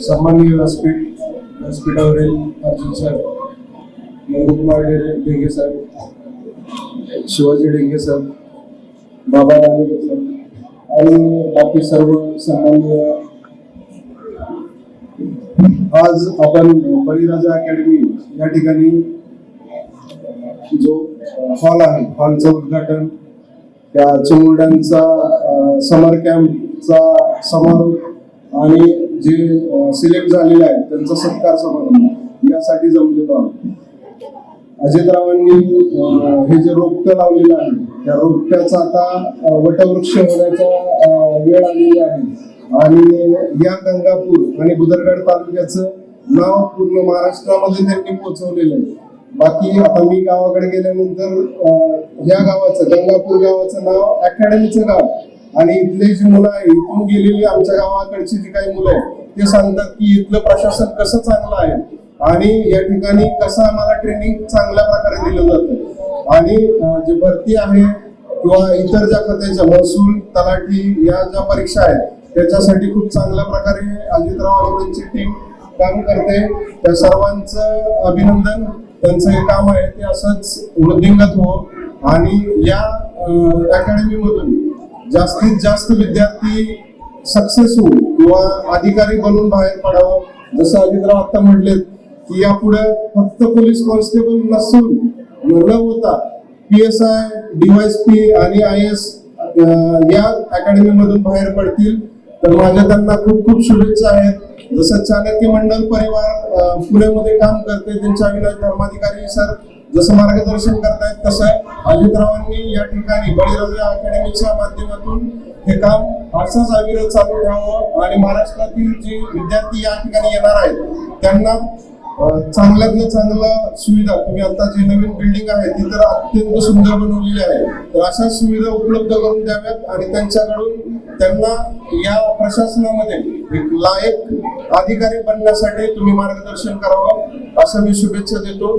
सन्माननीय व्यासपीठ व्यासपीठावरील अर्जुन साहेब. नंदकुमार डेंगे साहेब. शिवाजी डेंगे साहेब. बाबा नागेकर साहेब. आणि बाकी सर्व सन्माननीय आज आपण बळीराजा अकॅडमी या ठिकाणी जो हॉल आहे हॉलचं उद्घाटन त्या चिमुरड्यांचा समर कॅम्पचा समारोप आणि जे सिलेक्ट झालेले आहेत त्यांचा सत्कार समारंभ. यासाठी जमलेलो आहोत. अजितरावांनी हे जे रोपटं लावलेलं आहे त्या रोपट्याचा आता वटवृक्ष होण्याचा वेळ आलेली आहे. आणि या गंगापूर आणि बुदरगड तालुक्याचं नाव पूर्ण महाराष्ट्रामध्ये त्यांनी पोहोचवलेलं आहे. बाकी आता मी गावाकडे गेल्यानंतर या गावाचं गंगापूर गावाचं नाव अकॅडमीचं गाव आणि इथले जी मुलं आहे इथून गेलेली आमच्या गावाकडची जी काही मुलं आहेत ते सांगतात की इथलं प्रशासन कसं चांगलं आहे. आणि या ठिकाणी कसं आम्हाला ट्रेनिंग चांगल्या प्रकारे दिलं जातं. आणि जे भरती आहे किंवा इतर ज्या खात्याच्या महसूल तलाठी या ज्या परीक्षा आहेत त्याच्यासाठी खूप चांगल्या प्रकारे अजितराव आणि त्यांची टीम काम करते. त्या सर्वांचं अभिनंदन. त्यांचं हे काम आहे ते असंच वृद्धिंगत हो. आणि या अकॅडमीमधून जास्तीत जास्त विद्यार्थी सक्सेस किंवा अधिकारी बनून बाहेर पडावं. जसं अजितराव आता म्हणले की यापुढे फक्त पोलीस कॉन्स्टेबल नसून न होता पी एस आय डीवायसपी आणि आय एस या अकॅडमी मधून बाहेर पडतील. तर माझ्या त्यांना खूप खूप शुभेच्छा आहेत. जसं चाणक्य मंडल परिवार पुण्यामध्ये काम करते त्यांच्या अविनाश धर्माधिकारी सर जसं मार्गदर्शन करतायत तसं अजितरावांनी या ठिकाणी बळीराजा अकॅडमीच्या माध्यमातून हे काम असंच अविरत चालू ठेवावं आणि महाराष्ट्रातील जे विद्यार्थी या ठिकाणी येणार आहेत त्यांना अं, चांगल्यातलं चांगलं सुविधा तुम्ही आता जी नवीन बिल्डिंग आहे ती तर अत्यंत सुंदर बनवलेली आहे. तर अशा सुविधा उपलब्ध करून द्याव्यात आणि त्यांच्याकडून त्यांना या प्रशासनामध्ये एक लायक अधिकारी बनण्यासाठी तुम्ही मार्गदर्शन करावं असं मी शुभेच्छा देतो.